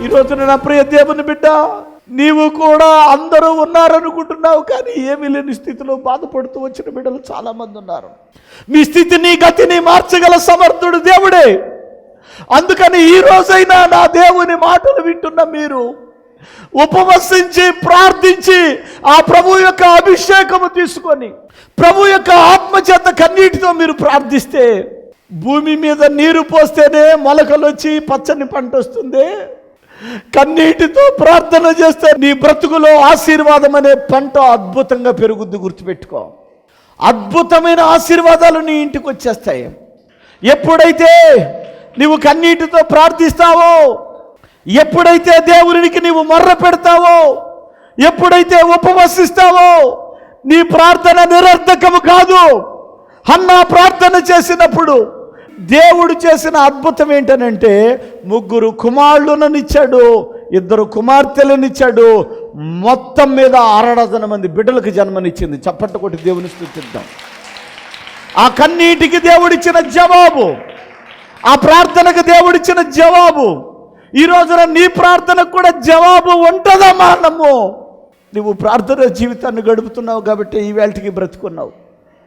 ఈ రోజున అప్రియ ప్రియ దేవుని బిడ్డ నీవు కూడా అందరూ ఉన్నారనుకుంటున్నావు కానీ ఏమీ లేని స్థితిలో బాధపడుతూ వచ్చిన బిడ్డలు చాలామంది ఉన్నారు. మీ స్థితిని గతిని మార్చగల సమర్థుడు దేవుడే. అందుకని ఈ రోజైనా నా దేవుని మాటలు వింటున్న మీరు ఉపవసించి ప్రార్థించి ఆ ప్రభు యొక్క అభిషేకము తీసుకొని ప్రభు యొక్క ఆత్మచేత కన్నీటితో మీరు ప్రార్థిస్తే భూమి మీద నీరు పోస్తేనే మొలకలు వచ్చి పచ్చని పంట వస్తుంది కన్నీటితో ప్రార్థన చేస్తే నీ బ్రతుకులో ఆశీర్వాదం అనే పంట అద్భుతంగా పెరుగుద్ది గుర్తుపెట్టుకో. అద్భుతమైన ఆశీర్వాదాలు నీ ఇంటికి వచ్చేస్తాయి. ఎప్పుడైతే నీవు కన్నీటితో ప్రార్థిస్తావో ఎప్పుడైతే దేవునికి నీవు మర్ర పెడతావో ఎప్పుడైతే ఉపవసిస్తావో నీ ప్రార్థన నిరర్ధకము కాదు. అన్న ప్రార్థన చేసినప్పుడు దేవుడు చేసిన అద్భుతం ఏంటనంటే ముగ్గురు కుమారులనిచ్చాడు ఇద్దరు కుమార్తెలనిచ్చాడు మొత్తం మీద అరడదన మంది బిడ్డలకు జన్మనిచ్చింది. చప్పట్టు కొట్టి దేవుని స్థుతిద్దాం. ఆ కన్నీటికి దేవుడిచ్చిన జవాబు ఆ ప్రార్థనకు దేవుడిచ్చిన జవాబు ఈ రోజున నీ ప్రార్థనకు కూడా జవాబు ఉంటుందా మానము నువ్వు ప్రార్థన జీవితాన్ని గడుపుతున్నావు కాబట్టి ఈ వేళటికి బ్రతుకున్నావు.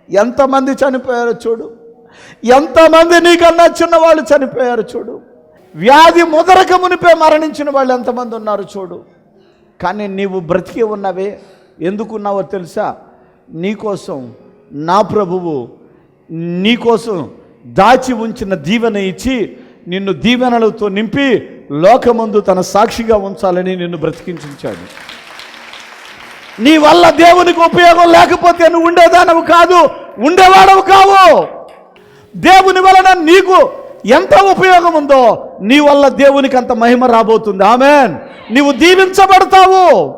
ఎంతమంది చనిపోయారో చూడు. ఎంతమంది నీకన్నా చిన్నవాళ్ళు చనిపోయారు చూడు. వ్యాధి ముదరక మునిపే మరణించిన వాళ్ళు ఎంతమంది ఉన్నారు చూడు. కానీ నీవు బ్రతికి ఉన్నవే. ఎందుకున్నావో తెలుసా? నీకోసం నా ప్రభువు నీకోసం దాచి ఉంచిన దీవెన ఇచ్చి నిన్ను దీవెనలతో నింపి లోకమందు తన సాక్షిగా ఉంచాలని నిన్ను బ్రతికించాడు నీ వల్ల దేవునికి ఉపయోగం లేకపోతే నువ్వు ఉండేదానవు కాదు ఉండేవాడవు కావు. దేవుని వలన నీకు ఎంత ఉపయోగం ఉందో నీ వల్ల దేవునికి అంత మహిమ రాబోతుంది. ఆమెన్. నీవు దీవించబడతావు.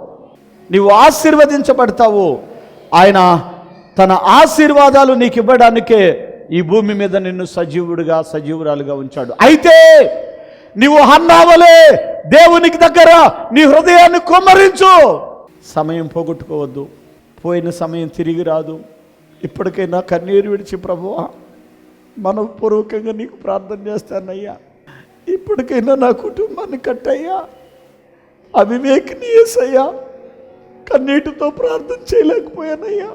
నీవు ఆశీర్వదించబడతావు. ఆయన తన ఆశీర్వాదాలు నీకు ఇవ్వడానికే ఈ భూమి మీద నిన్ను సజీవుడిగా సజీవురాలుగా ఉంచాడు. అయితే నీవు హన్నావలే దేవునికి దగ్గర నీ హృదయాన్ని కొమ్మరించు. సమయం పోగొట్టుకోవద్దు. పోయిన సమయం తిరిగి రాదు. ఇప్పటికైనా కన్నీరు విడిచి ప్రభువా మనపూర్వకంగా నీకు ప్రార్థన చేస్తానయ్యా. ఇప్పటికైనా నా కుటుంబాన్ని కట్టయ్యా. అవివేకిని ఏసయ్యా కన్నీటితో ప్రార్థన చేయలేకపోయానయ్యా.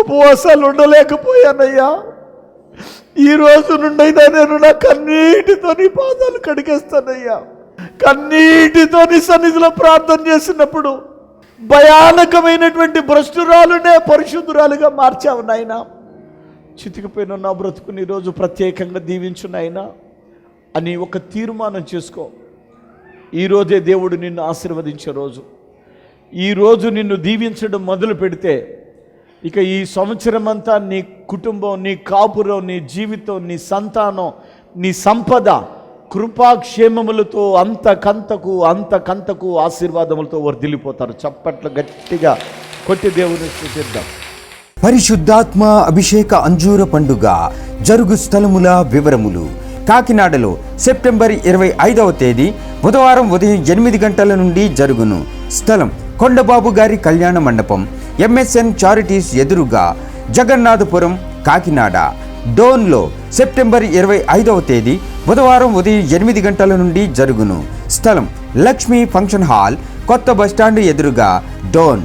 ఉపవాసాలు ఉండలేకపోయానయ్యా. ఈ రోజు నుండైనా నేను నా కన్నీటితో నీ పాదాలు కడిగేస్తానయ్యా. కన్నీటితో నీ సన్నిధిలో ప్రార్థన చేసినప్పుడు భయానకమైనటువంటి భ్రష్టురాలునే పరిశుద్ధురాలుగా మార్చావు నాయనా. చితికిపోయిన నా బ్రతుకుని ఈరోజు ప్రత్యేకంగా దీవించునైనా అని ఒక తీర్మానం చేసుకో. ఈరోజే దేవుడు నిన్ను ఆశీర్వదించే రోజు. ఈరోజు నిన్ను దీవించడం మొదలు పెడితే ఇక ఈ సంవత్సరం అంతా నీ కుటుంబం నీ కాపురం నీ జీవితం నీ సంతానం నీ సంపద కృపాక్షేమములతో అంతకంతకు అంతకంతకు ఆశీర్వాదములతో వర్ధిల్లిపోతారు. చప్పట్లు గట్టిగా కొట్టి దేవుని స్థుతిద్దాం. పరిశుద్ధాత్మ అభిషేక అంజూర పండుగ జరుగు స్థలముల వివరములు. కాకినాడలో సెప్టెంబర్ ఇరవై ఐదవ తేదీ బుధవారం ఉదయం ఎనిమిది గంటల నుండి జరుగును. స్థలం కొండబాబు గారి కళ్యాణ మండపం ఎంఎస్ఎన్ చారిటీస్ ఎదురుగా జగన్నాథపురం కాకినాడ. డోన్లో సెప్టెంబర్ ఇరవై ఐదవ తేదీ బుధవారం ఉదయం ఎనిమిది గంటల నుండి జరుగును. స్థలం లక్ష్మీ ఫంక్షన్ హాల్ కొత్త బస్టాండ్ ఎదురుగా డోన్.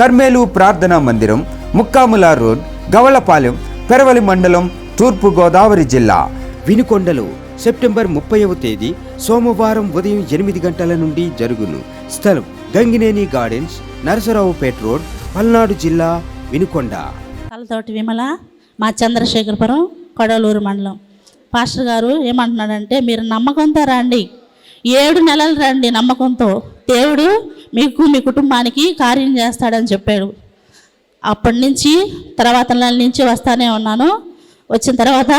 కర్మేలు ప్రార్థనా మందిరం ముక్కాముల రోడ్ గవళపాలెం పెరవలి మండలం తూర్పు గోదావరి జిల్లా. వినుకొండలో సెప్టెంబర్ ముప్పైవ తేదీ సోమవారం ఉదయం ఎనిమిది గంటల నుండి జరుగును. స్థలం గంగినేని గార్డెన్స్ నరసరావుపేట రోడ్ పల్నాడు జిల్లా వినుకొండ. కలతోటి విమల మా చంద్రశేఖరపురం కొడలూరు మండలం. పాస్టర్ గారు ఏమంటున్నాడంటే మీరు నమ్మకంతో రండి. ఏడు నెలలు రండి నమ్మకంతో. దేవుడు మీకు మీ కుటుంబానికి కార్యం చేస్తాడని చెప్పాడు. అప్పటి నుంచి తర్వాత నెల నుంచి వస్తానే ఉన్నాను. వచ్చిన తర్వాత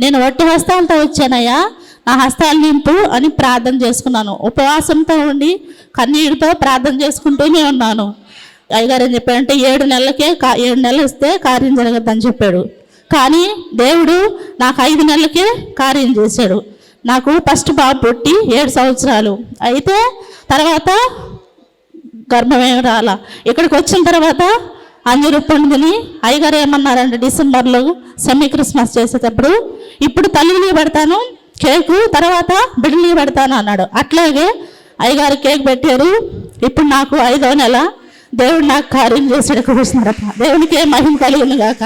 నేను వట్టి హస్తాలతో వచ్చానయ్యా. నా హస్తాలు నింపు అని ప్రార్థన చేసుకున్నాను. ఉపవాసంతో ఉండి కన్నీటితో ప్రార్థన చేసుకుంటూనే ఉన్నాను. అయ్యగారు ఏం చెప్పాడంటే ఏడు నెలలకే కా- ఏడు నెలలు ఇస్తే కార్యం జరగద్దని చెప్పాడు. కానీ దేవుడు నాకు ఐదు నెలలకే కార్యం చేశాడు. నాకు ఫస్ట్ బాబు పుట్టి ఏడు సంవత్సరాలు. అయితే తర్వాత గర్భమేం రాలా ఇక్కడికి వచ్చిన తర్వాత అంజూరు పండుగని అయ్యగారు ఏమన్నారంటే డిసెంబర్లో సెమీ క్రిస్మస్ చేసేటప్పుడు ఇప్పుడు తల్లిని పెడతాను కేకు తర్వాత బిడ్డని పెడతాను అన్నాడు. అట్లాగే అయ్యగారు కేక్ పెట్టారు. ఇప్పుడు నాకు ఐదో నెల దేవుడు నాకు కార్యం చేసాడు కూర్చున్నారప్ప దేవునికి మహిమ కలిగింది కాక